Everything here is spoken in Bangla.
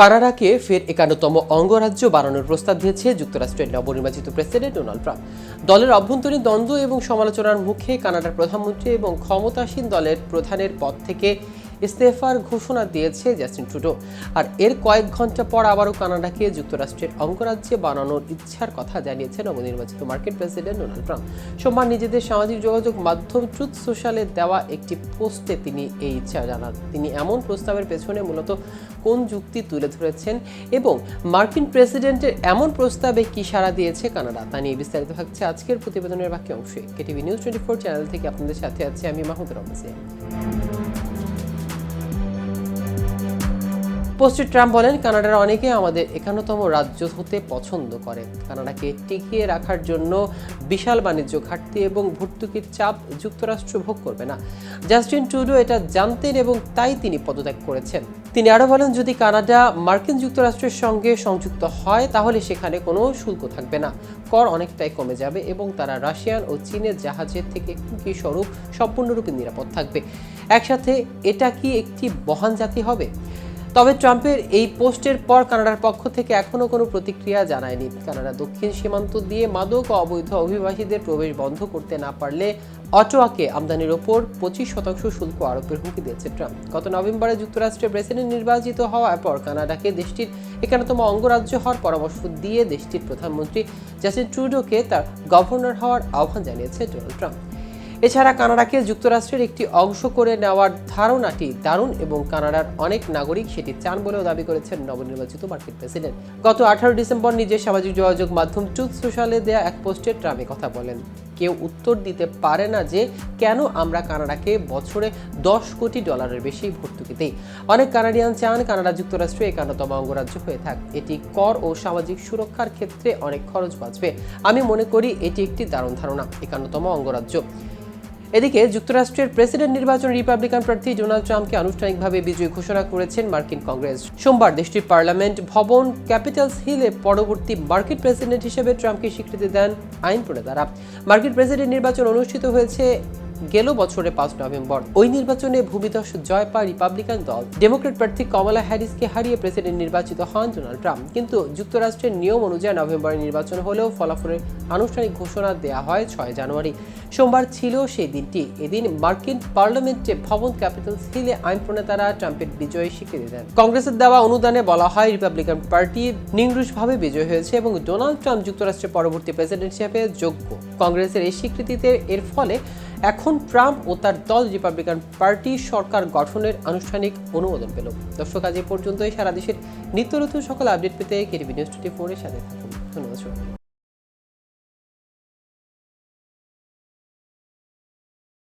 কানাডাকে ফের একান্নতম অঙ্গরাজ্য বানানোর প্রস্তাব দিয়েছে যুক্তরাষ্ট্রের নবনির্বাচিত প্রেসিডেন্ট ডোনাল্ড ট্রাম্প। দলের অভ্যন্তরীণ দ্বন্দ্ব এবং সমালোচনার মুখে কানাডার প্রধানমন্ত্রী এবং ক্ষমতাসীন দলের প্রধানের পদ থেকে ইস্তেফার ঘোষণা দিয়েছে জাস্টিন ট্রুডো। আর এর কয়েক ঘণ্টা পর আবারও কানাডাকে যুক্তরাষ্ট্রের অঙ্গরাজ্যে বানানোর ইচ্ছার কথা জানিয়েছেন নবনির্বাচিত মার্কিন প্রেসিডেন্ট ডোনাল্ড ট্রাম্প। সোমবার নিজেদের সামাজিক যোগাযোগ মাধ্যম ট্রুথ সোশ্যালে দেওয়া একটি পোস্টে তিনি এই ইচ্ছা জানান। তিনি এমন প্রস্তাবের পেছনে মূলত কোন যুক্তি তুলে ধরেছেন এবং মার্কিন প্রেসিডেন্টের এমন প্রস্তাবে কি সাড়া দিয়েছে কানাডা, তা নিয়ে বিস্তারিত থাকছে আজকের প্রতিবেদনের বাকি অংশে KTV news twenty four channel থেকে আপনাদের সাথে আছি আমি মাহমুদ রহমান। পোস্টে ট্রাম্প বলেন, কানাডার অনেকে আমাদের একান্নতম রাজ্য হতে পছন্দ করে। কানাডাকে টিকিয়ে রাখার জন্য বিশাল বাণিজ্য ঘাটতি এবং ভর্তুকির চাপ যুক্তরাষ্ট্র ভোগ করবে না। জাস্টিন ট্রুডো এটা জানতেন এবং তাই তিনি পদত্যাগ করেছেন। তিনি আরও বলেন, যদি কানাডা মার্কিন যুক্তরাষ্ট্রের সঙ্গে সংযুক্ত হয়, তাহলে সেখানে কোনো শুল্ক থাকবে না। কর অনেকটাই কমে যাবে এবং তারা রাশিয়ান ও চীনের জাহাজের থেকে হুমকি স্বরূপ সম্পূর্ণরূপে নিরাপদ থাকবে। একসাথে এটা কি একটি বহান জাতি হবে? তবে ট্রাম্পের এই পোস্টের পর কানাডার পক্ষ থেকে এখনও কোনো প্রতিক্রিয়া জানায়নি। কানাডা দক্ষিণ সীমান্ত দিয়ে মাদক ও অবৈধ অভিবাসীদের প্রবেশ বন্ধ করতে না পারলে অটোয়াকে আমদানির ওপর পঁচিশ শতাংশ শুল্ক আরোপের হুমকি দিয়েছে ট্রাম্প। গত নভেম্বরে যুক্তরাষ্ট্রের প্রেসিডেন্ট নির্বাচিত হওয়ার পর কানাডাকে দেশটির একান্নতম অঙ্গরাজ্য হওয়ার পরামর্শ দিয়ে দেশটির প্রধানমন্ত্রী জাস্টিন ট্রুডোকে তার গভর্নর হওয়ার আহ্বান জানিয়েছে ডোনাল্ড ট্রাম্প। এছাড়া কানাডাকে যুক্তরাষ্ট্রের একটি অংশ করে নেওয়ার ধারণাটি দারুণ এবং কানাডার অনেক নাগরিক সেটি চান বলেও দাবি করেছেন নবনির্বাচিত মার্কিন প্রেসিডেন্ট। গত আঠারো ডিসেম্বর নিজের সামাজিক যোগাযোগ মাধ্যম ট্রুথ সোশ্যালে দেয়া এক পোস্টে ট্রাম্প কথা বলেন। কেউ উত্তর দিতে পারে না যে কেন আমরা কানাডাকে বছরে দশ কোটি ডলারের বেশি ভর্তুকি দিই। অনেক কানাডিয়ান চান কানাডা যুক্তরাষ্ট্রে একান্নতম অঙ্গরাজ্য হয়ে থাক। এটি কর ও সামাজিক সুরক্ষার ক্ষেত্রে অনেক খরচ বাঁচবে। আমি মনে করি এটি একটি দারুণ ধারণা, একান্নতম অঙ্গরাজ্য। এদিকে যুক্তরাষ্ট্রের প্রেসিডেন্ট নির্বাচনে রিপাবলিকান প্রার্থী ডোনাল্ড ট্রাম্পকে আনুষ্ঠানিকভাবে বিজয়ী ঘোষণা করেছেন মার্কিন কংগ্রেস। সোমবার দেশটির পার্লামেন্ট ভবন ক্যাপিটালস হিলে পরবর্তী মার্কিন প্রেসিডেন্ট হিসেবে ট্রাম্পকে স্বীকৃতি দেন আইন প্রণেতারা। মার্কিন প্রেসিডেন্ট নির্বাচন অনুষ্ঠিত হয়েছে গেল বছরে পাঁচ নভেম্বর। ওই নির্বাচনে ভূমিধস জয় পায় রিপাবলিকান দল। ডেমোক্রেট প্রার্থী কমলা হ্যারিসকে হারিয়ে প্রেসিডেন্ট নির্বাচিত হন ডোনাল্ড ট্রাম্প। কিন্তু যুক্তরাষ্ট্রের নিয়ম অনুযায়ী নভেম্বরে নির্বাচন হলেও ফলাফলের আনুষ্ঠানিক ঘোষণা দেওয়া হয় ছয় জানুয়ারি। সোমবার ছিল সেই দিনটি। এদিন মার্কিন পার্লামেন্টে ভবন ক্যাপিটাল হিলে আইন প্রণেতারা ট্রাম্পের বিজয় স্বীকৃতি দেন। কংগ্রেসের দেওয়া অনুদানে বলা হয় রিপাবলিকান পার্টি নিংরুশভাবে বিজয় হয়েছে এবং ডোনাল্ড ট্রাম্প যুক্তরাষ্ট্রের পরবর্তী প্রেসিডেন্ট হিসেবে যোগ্য। কংগ্রেসের এই স্বীকৃতিতে এর ফলে এখন ট্রাম্প ও তার দল রিপাবলিকান পার্টি সরকার গঠনের আনুষ্ঠানিক অনুমোদন পেল। দর্শক, আজ এ পর্যন্তই। সারা দেশের নিত্য নতুন সকল আপডেট পেতে কেটিভি নিউজ টোয়েন্টি ফোরের সাথে থাকুন। ধন্যবাদ।